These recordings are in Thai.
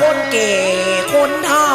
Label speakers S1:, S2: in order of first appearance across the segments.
S1: คนเก่คนเท่า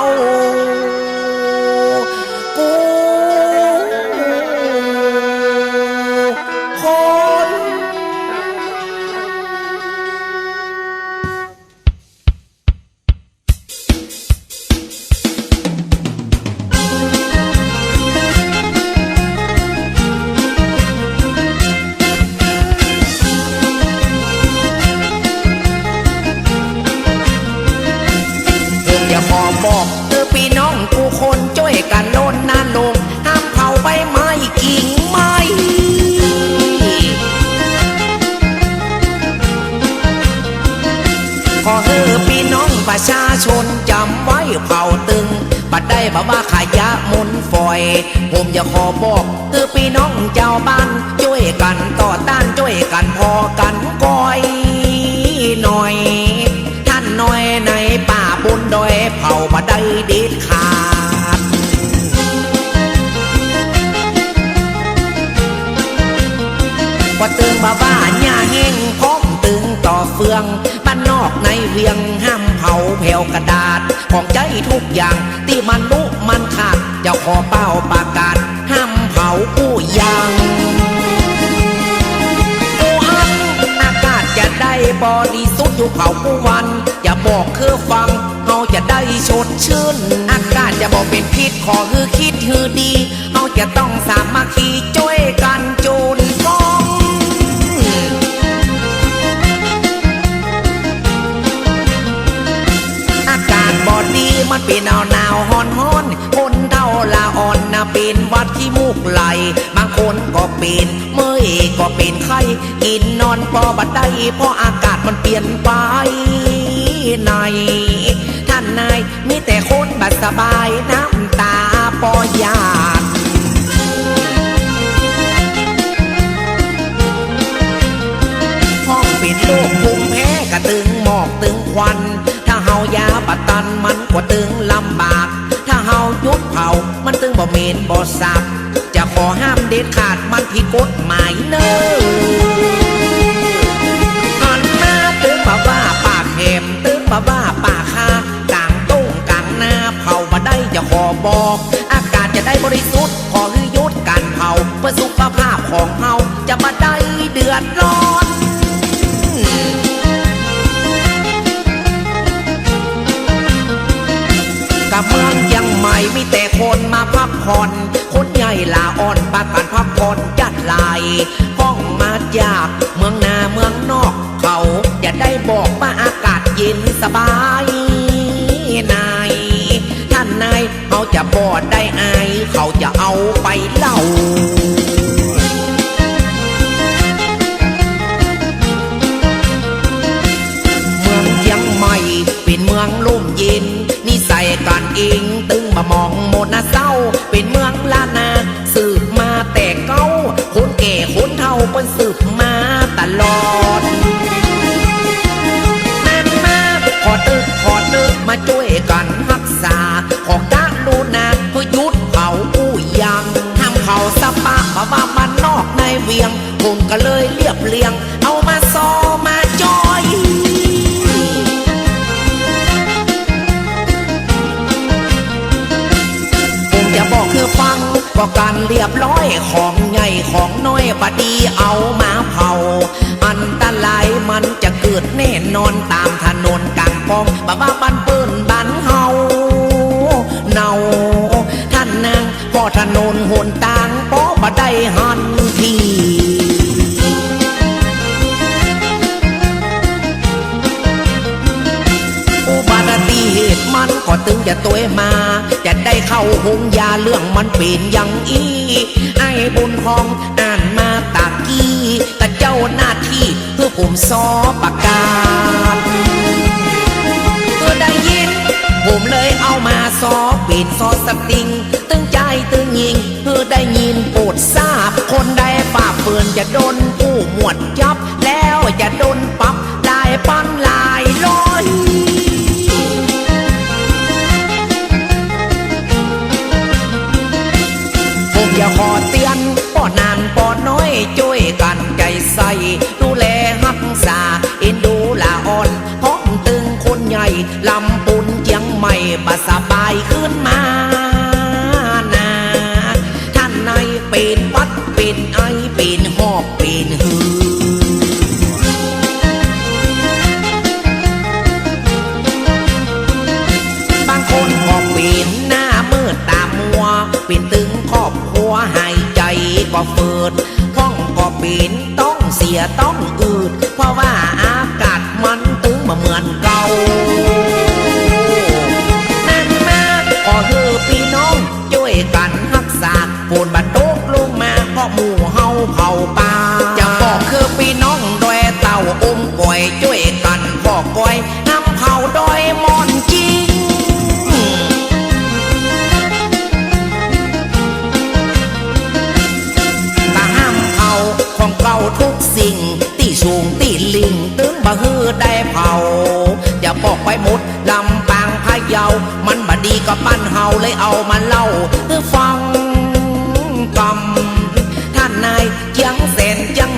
S1: ประชาชนจำไว้เผาตึงบัดได้บ่ว่าขยะมุนฝอย ผมอย่าขอบอกเธอพี่น้องเจ้าบ้านช่วยกันต่อต้านช่วยกันพอกันก้อยหน่อย ท่านน้อยในป่าบุญดอยเผาบ่ได้เด็ดขาดว่าตึงบาบ้าหญ้าแห้งพร้อมตึงต่อเฟือง อกในเวียงห้ามเผาแผ่วกระดาษ ของใจทุกอย่างที่มันลุมันขาดจ้าขอเป้าประกาศ ห้ามเผาผู้ยังโอ้อันอากาศจะได้บริสุทธิ์อยู่เผาผู้วันอย่าบอกคือฟังเราจะได้ชดชื่น อากาศจะบอกเป็นพิษขอคือคิดคือดีเราจะต้องสามัคคีช่วยกันูกไหล บางคนก็เป็นเมื่อยก็เป็นไข้กินนอนปอบัดได้เพราะอากาศมันเปลี่ยนไปในท่านนายมีแต่คนบัดสบายน้ำตาปอยาดห้องปิดโลกภูมิแพ้กระตึงหมอกตึงควัน ถ้าเฮายาปะตันมันกว่าตึงลำบาก ถ้าเฮายุดเผามันตึงบ่เมนบ่สับ ขอห้ามเด็ดขาดมันผิดกฎหมายเนออันหน้าตึงบ่ว่าปากแหมตึงบ่ว่าปากคากลางตุ้งกลางหน้าเผาบ่ได้จะขอบอก อากาศจะได้บริสุทธิ์ขอให้ยุดการเผาเพื่อสุขภาพของเฮาจะมาได้เดือดร้อนกับเมืองยังใหม่มีแต่คนมาพักผ่อน ลาอ่อนปากกันพักผ่อนจัดลายห้องมาจากเมืองนาเมืองนอกเขาอย่าได้บอกว่าอากาศเย็นสบายนายท่านนายเขาจะบอดได้อายเขา คนเฒ่าเป็นสืบมาตลอดนั่นมาขอตึกขอตึกมาช่วยกันรักษา ของกาลูนาพยุดเผาผู้ยังทำเผาสปะมาว่ามันนอกในเวียงผมก็เลยเรียบเรียง เอามาซอมาจอยผมจะบอกคือฟังว่าการเรียบร้อยของ บดีเอามาเผา อันตรายมันจะเกิดแน่นอนตามถนนกลางกองบ้าบ้าบ้านปืนบ้นเฮาเนาท่านนางพ่อถนนหนต่างป้อบได้หันทีเหตุมันก็ตึงจะตัวมา จะได้เข้าหงยาเรื่องมันเปลี่ยนยังอี ไอ้บุญของอา หน้าที่เพื่อผมซอประกาศเพื่อได้ยิน ผมเลยเอามาซอปิดซอสติง ตึงใจตึงยิง เพื่อได้ยินโปรดทราบ คนใดฝ่าฝืนจะโดนผู้หมวดจับ แล้วจะโดนปรับลายปั้นลายร้อยผมอยาขอเตือนป้อนานป้อน้อยช่วย สบายขึ้นมานาท่านในายเป็นวัดเป็นไอเป็นหอบเป็นหือบางคนก็ปีนหน้ามืดตามัวปีนตึงครอบครัวหายใจก็ฝืดห้องก็ปีนต้องเสียต้องอืด เพราะว่าอากาศมันตึงมาเหมือนเก่า ขอคือพี่น้องช่วยกันรักษาฝนบันตกลงมาเพราะหมู่เฮาเผาป่าจะบอกคือพี่น้องดอยเต่าอมก่อยช่วยกันบอกก่อยน้ำเผาดอยมอนจรตาห้ามเผาของเก่าทุกสิ่งตีสูงตีลิงตึงบะฮือได้เผาอย่าบอกไปหมด ดีก็ปั้นเฮาเลยเอามาเล่าฟังกำท่านนายเจียงเสนจัง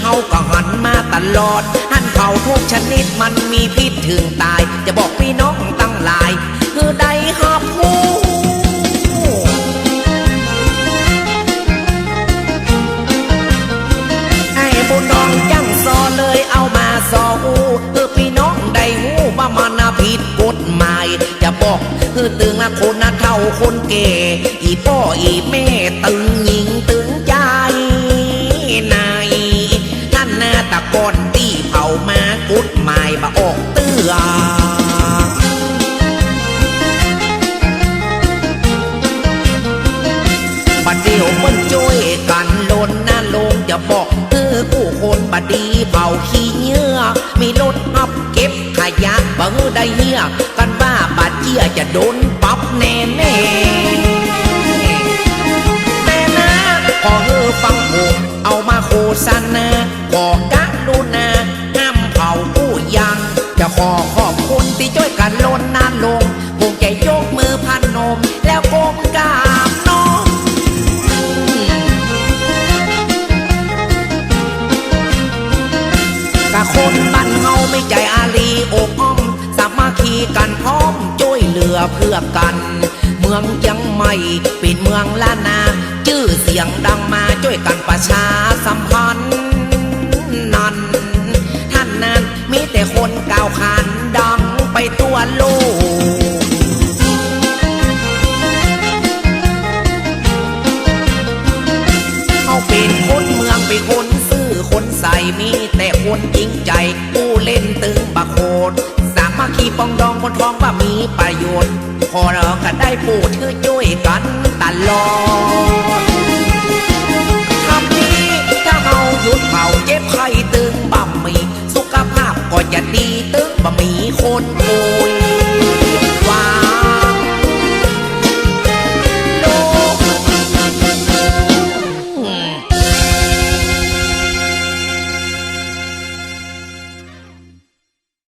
S1: เฮาก็หันมาตลอดหันเขาทุกชนิดมันมีพิษถึงตาย จะบอกพี่น้องตั้งหลาย คือได้หับหูไอ้บุญน้องจังซอเลยเอามาซอหูเพื่อพี่น้องได้หูว่ามันนะผิดกฎหมาย จะบอกคือตึงนะคนนะเท่าคนเก่อีพ่ออีแม่ตึง เดียวมันช่วยกันลนน้าลงจะบอกคือผู้คนบัดดีเผาขี้เหงื่อมีรถอับเก็บขยะบังได้เหี้ยกันว่าบาดเจียจะโดนปรับแน่แน่แต่นะขอเฮอฟังผมเอามาโฆษณาบอกะดูนาห้ามเผาผู้ยังจะขอขอบคุณที่ช่วยกันลนน้าลง กะคนบ้านเฮาไม่ใจอารีอกอ้อม สามัคคีกันพร้อมช่วยเหลือเพื่อกัน เมืองยังไม่เป็นเมืองล้านนา ชื่อเสียงดังมาช่วยกันประชาสัมพันธ์นั้นท่านนั้นมีแต่คนกล่าวขานดัง นท้องว่ามีประโยชน์ พอเราก็ได้พูดเธอช่วยกันตลอด